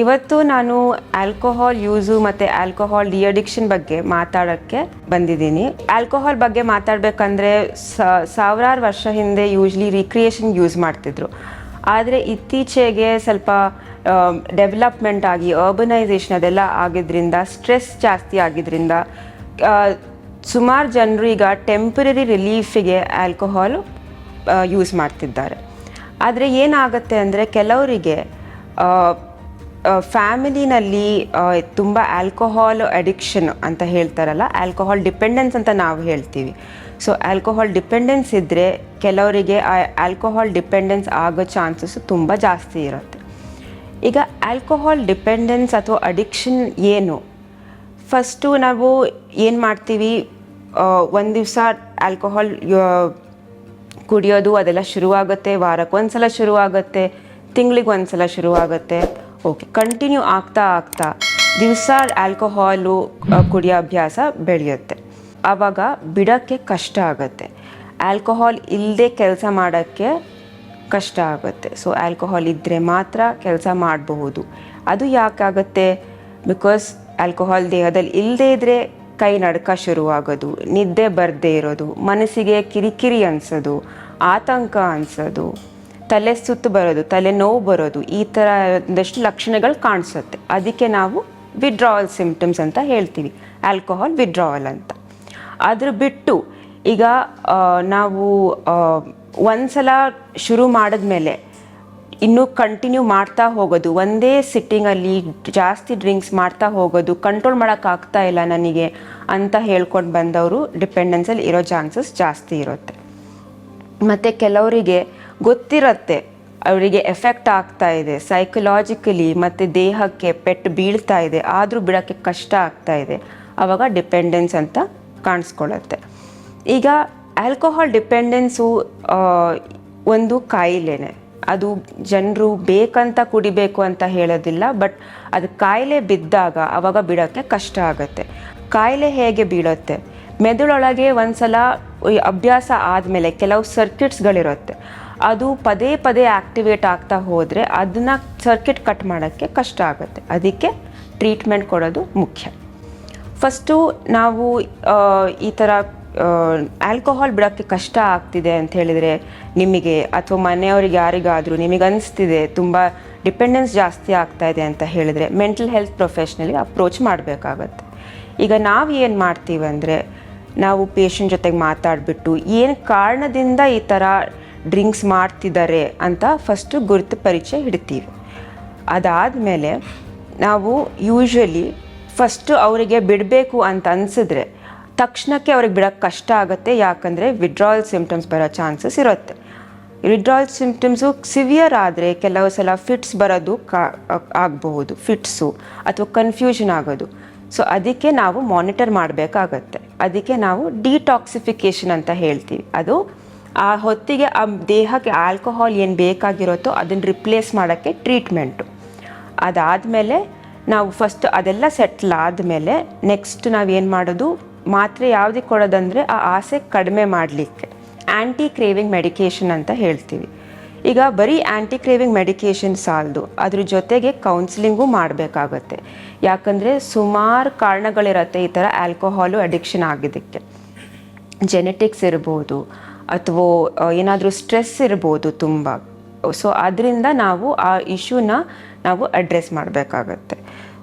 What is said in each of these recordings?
ಇವತ್ತು ನಾನು alcohol use ಮತ್ತು ಆಲ್ಕೋಹಾಲ್ ಡಿಅಡಿಕ್ಷನ್ ಬಗ್ಗೆ ಮಾತಾಡೋಕ್ಕೆ ಬಂದಿದ್ದೀನಿ. ಆಲ್ಕೋಹಾಲ್ ಬಗ್ಗೆ ಮಾತಾಡಬೇಕಂದ್ರೆ ಸಾವಿರಾರು ವರ್ಷ ಹಿಂದೆ ಯೂಶ್ಲಿ ರಿಕ್ರಿಯೇಷನ್ ಯೂಸ್ ಮಾಡ್ತಿದ್ರು. ಆದರೆ ಇತ್ತೀಚೆಗೆ ಸ್ವಲ್ಪ ಡೆವಲಪ್ಮೆಂಟ್ ಆಗಿ, ಅರ್ಬನೈಸೇಷನ್ ಅದೆಲ್ಲ ಆಗಿದ್ದರಿಂದ ಸ್ಟ್ರೆಸ್ ಜಾಸ್ತಿ ಆಗಿದ್ದರಿಂದ ಸುಮಾರು ಜನರು ಈಗ ಟೆಂಪರರಿ ರಿಲೀಫಿಗೆ ಆಲ್ಕೋಹಾಲ್ ಯೂಸ್ ಮಾಡ್ತಿದ್ದಾರೆ. ಆದರೆ ಏನಾಗುತ್ತೆ ಅಂದರೆ ಕೆಲವರಿಗೆ ಫ್ಯಾಮಿಲಿನಲ್ಲಿ ತುಂಬ ಆಲ್ಕೋಹಾಲ್ ಅಡಿಕ್ಷನ್ ಅಂತ ಹೇಳ್ತಾರಲ್ಲ, ಆಲ್ಕೋಹಾಲ್ ಡಿಪೆಂಡೆನ್ಸ್ ಅಂತ ನಾವು ಹೇಳ್ತೀವಿ. ಸೊ, ಆಲ್ಕೋಹಾಲ್ ಡಿಪೆಂಡೆನ್ಸ್ ಇದ್ದರೆ ಕೆಲವರಿಗೆ, ಆ, ಆಲ್ಕೋಹಾಲ್ ಡಿಪೆಂಡೆನ್ಸ್ ಆಗೋ ಚಾನ್ಸಸ್ ತುಂಬ ಜಾಸ್ತಿ ಇರುತ್ತೆ. ಈಗ ಆಲ್ಕೋಹಾಲ್ ಡಿಪೆಂಡೆನ್ಸ್ ಅಥವಾ ಅಡಿಕ್ಷನ್ ಏನು? ಫಸ್ಟು ನಾವು ಏನು ಮಾಡ್ತೀವಿ? ಒಂದು ದಿವಸ ಆಲ್ಕೋಹಾಲ್ ಕುಡಿಯೋದು ಅದೆಲ್ಲ ಶುರುವಾಗುತ್ತೆ ವಾರಕ್ಕೆ ಸಲ ಶುರುವಾಗುತ್ತೆ ತಿಂಗಳಿಗೆ ಒಂದು ಸಲ ಶುರುವಾಗುತ್ತೆ. ಓಕೆ ಕಂಟಿನ್ಯೂ ಆಗ್ತಾ ಆಗ್ತಾ ದಿವಸ ಆಲ್ಕೋಹಾಲು ಕುಡಿಯೋ ಅಭ್ಯಾಸ ಬೆಳೆಯುತ್ತೆ. ಆವಾಗ ಬಿಡೋಕ್ಕೆ ಕಷ್ಟ ಆಗುತ್ತೆ. ಆಲ್ಕೋಹಾಲ್ ಇಲ್ಲದೆ ಕೆಲಸ ಮಾಡೋಕ್ಕೆ ಕಷ್ಟ ಆಗುತ್ತೆ. ಸೊ ಆಲ್ಕೋಹಾಲ್ ಇದ್ದರೆ ಮಾತ್ರ ಕೆಲಸ ಮಾಡಬಹುದು. ಅದು ಯಾಕಾಗುತ್ತೆ ಬಿಕಾಸ್ ಆಲ್ಕೋಹಾಲ್ ದೇಹದಲ್ಲಿ ಇಲ್ಲದೇ ಇದ್ದರೆ ಕೈ ನಡ್ಕ ಶುರುವಾಗೋದು, ನಿದ್ದೆ ಬರದೇ ಇರೋದು, ಮನಸ್ಸಿಗೆ ಕಿರಿಕಿರಿ ಅನಿಸೋದು, ಆತಂಕ ಅನಿಸೋದು. ತಲೆ ಸುತ್ತು ಬರೋದು, ತಲೆ ನೋವು ಬರೋದು, ಈ ಥರ ಒಂದಷ್ಟು ಲಕ್ಷಣಗಳು ಕಾಣಿಸುತ್ತೆ. ಅದಕ್ಕೆ ನಾವು ವಿಡ್ರಾವಲ್ ಸಿಂಪ್ಟಮ್ಸ್ ಅಂತ ಹೇಳ್ತೀವಿ. ಆಲ್ಕೋಹಾಲ್ ವಿಡ್ರಾವಲ್ ಅಂತ. ಅದ್ರ ಬಿಟ್ಟು ಈಗ ನಾವು ಒಂದ್ಸಲ ಶುರು ಮಾಡಿದ್ಮೇಲೆ ಇನ್ನೂ ಕಂಟಿನ್ಯೂ ಮಾಡ್ತಾ ಹೋಗೋದು, ಒಂದೇ ಸಿಟ್ಟಿಂಗಲ್ಲಿ ಜಾಸ್ತಿ ಡ್ರಿಂಕ್ಸ್ ಮಾಡ್ತಾ ಹೋಗೋದು ಕಂಟ್ರೋಲ್ ಮಾಡೋಕ್ಕಾಗ್ತಾ ಇಲ್ಲ ನನಗೆ ಅಂತ ಹೇಳ್ಕೊಂಡು ಬಂದವರು ಡಿಪೆಂಡೆನ್ಸಲ್ಲಿ ಇರೋ ಚಾನ್ಸಸ್ ಜಾಸ್ತಿ ಇರುತ್ತೆ. ಮತ್ತು ಕೆಲವರಿಗೆ ಗೊತ್ತಿರುತ್ತೆ. ಅವರಿಗೆ ಎಫೆಕ್ಟ್ ಆಗ್ತಾ ಇದೆ. ಸೈಕಲಾಜಿಕಲಿ ಮತ್ತು ದೇಹಕ್ಕೆ ಪೆಟ್ಟು ಬೀಳ್ತಾ ಇದೆ. ಆದರೂ ಬಿಡೋಕ್ಕೆ ಕಷ್ಟ ಆಗ್ತಾ ಇದೆ. ಆವಾಗ ಡಿಪೆಂಡೆನ್ಸ್ ಅಂತ ಕಾಣಿಸ್ಕೊಳ್ಳುತ್ತೆ ಈಗ ಆಲ್ಕೋಹಾಲ್ ಡಿಪೆಂಡೆನ್ಸು ಒಂದು ಕಾಯಿಲೆನೇ. ಅದು ಜನರು ಬೇಕಂತ ಕುಡಿಬೇಕು ಅಂತ ಹೇಳೋದಿಲ್ಲ ಬಟ್ ಅದು ಕಾಯಿಲೆ ಬಿದ್ದಾಗ ಆವಾಗ ಬಿಡೋಕ್ಕೆ ಕಷ್ಟ ಆಗುತ್ತೆ. ಕಾಯಿಲೆ ಹೇಗೆ ಬೀಳುತ್ತೆ? ಮೆದುಳೊಳಗೆ ಒಂದು ಸಲ ಅಭ್ಯಾಸ ಆದಮೇಲೆ ಕೆಲವು ಸರ್ಕಿಟ್ಸ್ಗಳಿರುತ್ತೆ ಅದು ಪದೇ ಪದೇ ಆ್ಯಕ್ಟಿವೇಟ್ ಆಗ್ತಾ ಹೋದರೆ ಅದನ್ನು ಸರ್ಕಿಟ್ ಕಟ್ ಮಾಡೋಕ್ಕೆ ಕಷ್ಟ ಆಗುತ್ತೆ. ಅದಕ್ಕೆ ಟ್ರೀಟ್ಮೆಂಟ್ ಕೊಡೋದು ಮುಖ್ಯ. ಫಸ್ಟು ನಾವು ಈ ಥರ ಆಲ್ಕೋಹಾಲ್ ಬಿಡೋಕ್ಕೆ ಕಷ್ಟ ಆಗ್ತಿದೆ ಅಂತ ಹೇಳಿದರೆ ನಿಮಗೆ ಅಥವಾ ಮನೆಯವ್ರಿಗೆ ಯಾರಿಗಾದರೂ ನಿಮಗೆ ಅನಿಸ್ತಿದೆ, ತುಂಬ ಡಿಪೆಂಡೆನ್ಸ್ ಜಾಸ್ತಿ ಆಗ್ತಾ ಇದೆ ಅಂತ ಹೇಳಿದರೆ ಮೆಂಟಲ್ ಹೆಲ್ತ್ ಪ್ರೊಫೆಷ್ನಲ್ಗೆ ಅಪ್ರೋಚ್ ಮಾಡಬೇಕಾಗತ್ತೆ. ಈಗ ನಾವು ಏನು ಮಾಡ್ತೀವಂದರೆ, ನಾವು ಪೇಷಂಟ್ ಜೊತೆಗೆ ಮಾತಾಡಿಬಿಟ್ಟು ಏನು ಕಾರಣದಿಂದ ಈ ಥರ ಡ್ರಿಂಕ್ಸ್ ಮಾಡ್ತಿದ್ದಾರೆ ಅಂತ ಫಸ್ಟು ಗುರುತು ಪರಿಚಯ ಹಿಡ್ತೀವಿ. ಅದಾದಮೇಲೆ ನಾವು ಯೂಶ್ವಲಿ ಫಸ್ಟು ಅವರಿಗೆ ಬಿಡಬೇಕು ಅಂತ ಅನಿಸಿದ್ರೆ ತಕ್ಷಣಕ್ಕೆ ಅವ್ರಿಗೆ ಬಿಡೋಕ್ಕೆ ಕಷ್ಟ ಆಗುತ್ತೆ. ಯಾಕಂದರೆ ವಿಡ್ರಾವಲ್ ಸಿಂಪ್ಟಮ್ಸ್ ಬರೋ ಚಾನ್ಸಸ್ ಇರುತ್ತೆ. ವಿಡ್ರಾವಲ್ ಸಿಂಪ್ಟಮ್ಸು ಸಿವಿಯರ್ ಆದರೆ ಕೆಲವು ಸಲ ಫಿಟ್ಸ್ ಬರೋದು ಕಾ, ಆಗಬಹುದು ಫಿಟ್ಸು ಅಥವಾ ಕನ್ಫ್ಯೂಷನ್ ಆಗೋದು. ಸೊ ಅದಕ್ಕೆ ನಾವು ಮಾನಿಟರ್ ಮಾಡಬೇಕಾಗತ್ತೆ. ಅದಕ್ಕೆ ನಾವು ಡಿಟಾಕ್ಸಿಫಿಕೇಷನ್ ಅಂತ ಹೇಳ್ತೀವಿ. ಅದು ಆ ಹೊತ್ತಿಗೆ ಆ ದೇಹಕ್ಕೆ ಆಲ್ಕೋಹಾಲ್ ಏನು ಬೇಕಾಗಿರುತ್ತೋ ಅದನ್ನು ರಿಪ್ಲೇಸ್ ಮಾಡೋಕ್ಕೆ ಟ್ರೀಟ್ಮೆಂಟು ಅದಾದಮೇಲೆ ನಾವು ಫಸ್ಟ್ ಅದೆಲ್ಲ ಸೆಟ್ಲ್ ಆದಮೇಲೆ ನೆಕ್ಸ್ಟ್ ನಾವೇನು ಮಾಡೋದು? ಮಾತ್ರೆ ಯಾವುದಕ್ಕೆ ಕೊಡೋದಂದರೆ ಆ ಆಸೆ ಕಡಿಮೆ ಮಾಡಲಿಕ್ಕೆ. ಆ್ಯಂಟಿ ಕ್ರೇವಿಂಗ್ ಮೆಡಿಕೇಷನ್ ಅಂತ ಹೇಳ್ತೀವಿ. ಈಗ ಬರೀ ಆ್ಯಂಟಿ ಕ್ರೇವಿಂಗ್ ಮೆಡಿಕೇಷನ್ ಸಾಲದು. ಅದ್ರ ಜೊತೆಗೆ ಕೌನ್ಸಿಲಿಂಗು ಮಾಡಬೇಕಾಗತ್ತೆ. ಯಾಕಂದರೆ ಸುಮಾರು ಕಾರಣಗಳಿರತ್ತೆ ಈ ಥರ ಆಲ್ಕೋಹಾಲು ಅಡಿಕ್ಷನ್ ಆಗಿದ್ದಕ್ಕೆ. ಜೆನೆಟಿಕ್ಸ್ ಇರ್ಬೋದು ಅಥವಾ ಏನಾದರೂ ಸ್ಟ್ರೆಸ್ ಇರ್ಬೋದು ತುಂಬ. ಸೊ ಅದರಿಂದ ನಾವು ಆ ಇಶ್ಯೂನ ನಾವು ಅಡ್ರೆಸ್ ಮಾಡಬೇಕಾಗತ್ತೆ.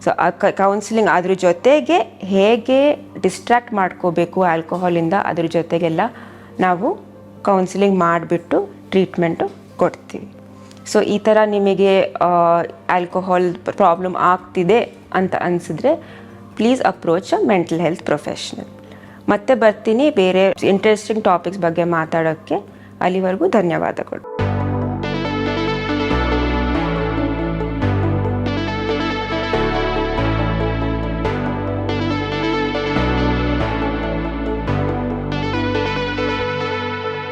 ಸೊ ಆ ಕೌನ್ಸಿಲಿಂಗ್ ಅದ್ರ ಜೊತೆಗೆ ಹೇಗೆ ಡಿಸ್ಟ್ರಾಕ್ಟ್ ಮಾಡ್ಕೋಬೇಕು ಆಲ್ಕೋಹಾಲಿಂದ ಅದ್ರ ಜೊತೆಗೆಲ್ಲ ನಾವು ಕೌನ್ಸಿಲಿಂಗ್ ಮಾಡಿಬಿಟ್ಟು ಟ್ರೀಟ್ಮೆಂಟು ಕೊಡ್ತೀವಿ. ಸೊ ಈ ಥರ ನಿಮಗೆ ಆಲ್ಕೋಹಾಲ್ ಪ್ರಾಬ್ಲಮ್ ಆಗ್ತಿದೆ ಅಂತ ಅನಿಸಿದ್ರೆ please approach a mental health professional ಮತ್ತೆ ಬರ್ತೀನಿ ಬೇರೆ ಇಂಟ್ರೆಸ್ಟಿಂಗ್ ಟಾಪಿಕ್ಸ್ ಬಗ್ಗೆ ಮಾತಾಡೋಕ್ಕೆ. ಅಲ್ಲಿವರೆಗೂ ಧನ್ಯವಾದಗಳು.